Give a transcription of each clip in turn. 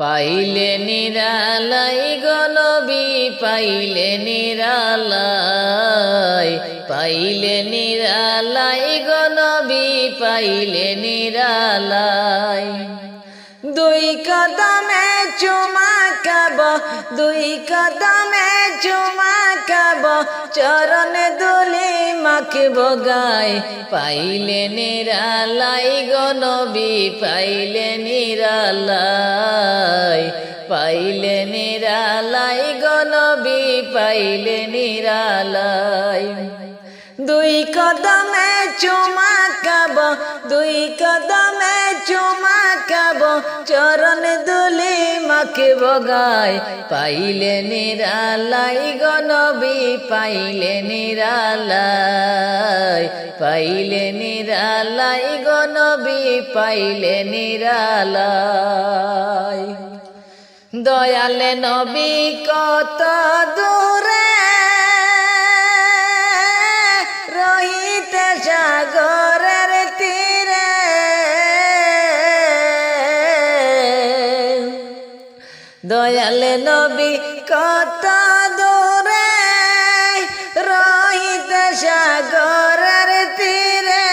পাইলে নিরালাই গনবি পাইলে নিরালাই। পাইলে নিরালাই গনবি পাইলে নিরালাই। দুই কদমে চুমা কাব দুই কদমে চুমা কাব চরণ দুলি মাখিব গায় পাইলে নিরালাই গনবি পাইলে নিরালাই। পাইলে নিরালাই গনবি পাইলে নিরালাই। দুই কদমে চুমা কাব দুই কদমে মাকে বগায়, পাইলে নিরালাই গনবি পাইলে নিরালাই পাইলে নিরালাই গনবি পাইলে নিরালাই। দয়ালে নবী কত দূরে দয়ালে নবী কত দূরে রহিত সাগরের তীরে।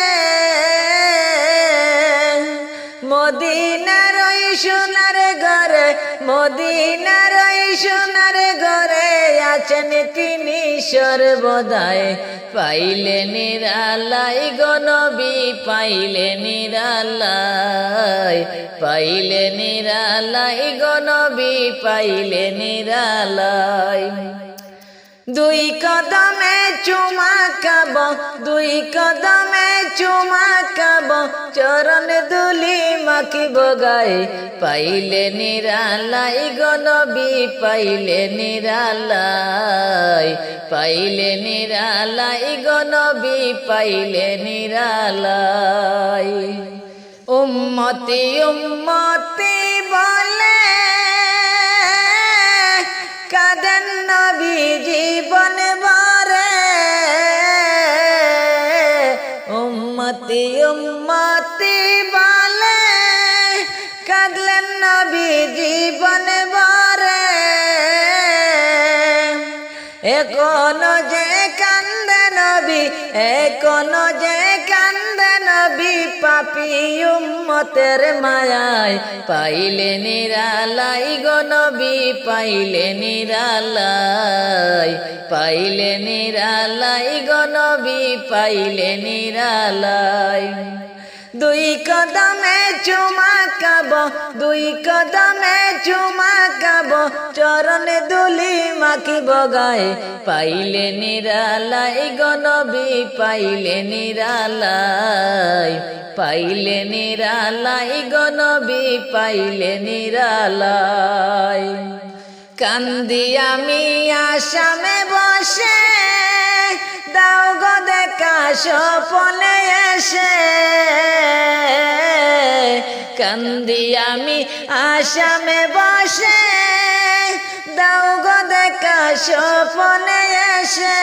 মদিনার ওই সোনার ঘরে, মদিনার ওই সোনার ঘরে আছেন তিনি। সর্বদায় পাইলে নিরালাই গনবি পাইলে নিরালাই পাইলে নিরালাই গনবি পাইলে নিরালাই দুই কদমে চুমা কাব দুই কদমে চুমা কাব চরণ দুলি মাকি বগাই পাইলে নিরালাই গনবি পাইলে নিরালাই পাইলে নিরালাই গনবি পাইলে নিরালাই। উম্মতি উম্মতি বলে কাদেন নবী জীবন। এখনও যে কান্দে নবী এখনও যে কান্দে নবী, পাপি উম্মতের মায়ায় পাইলে নিরালাই গো নবী, পাইলে নিরালাই পাইলে নিরালাই গো নবী, পাইলে নিরালাই। দুই কদমে চুমা কাব দুই কদমে চুমা কাব চরণ দুলি মাকি বগায় পাইলে নিরালাই গনবি পাইলে নিরালাই। পাইলে নিরালাই গনবি পাইলে নিরালাই। কান্দি আমি আসামে বসে স্বপনে এসে কান্দি আমি আসামে বসে। দাও গো দেখা স্বপনে এসে।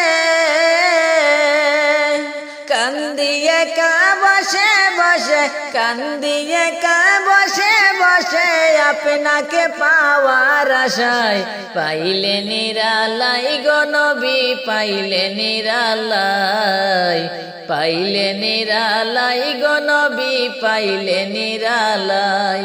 কান্দিয়ে কা বসে বসে, কান্দিয়ে কা বসে বসে, আপনাকে পাওয়ার আশায়। পাইলে নিরালাই গনবি পাইলে নিরালাই। পাইলে নিরালাই গনবি পাইলে নিরালাই।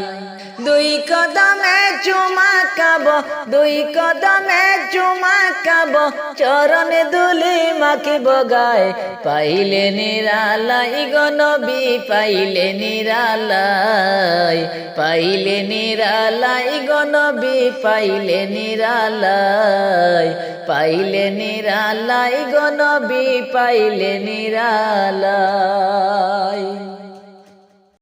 দুই কদমে চুমা কাব দুই কদমে চুমা কাব চরণ দুলি মাকি বগায় পাইলে নিরালাই গনবি পাইলে নিরালাই পাইলে নিরালাই গনবি পাইলে নিরালাই পাইলে নিরালাই গনবি পাইলে নিরালাই।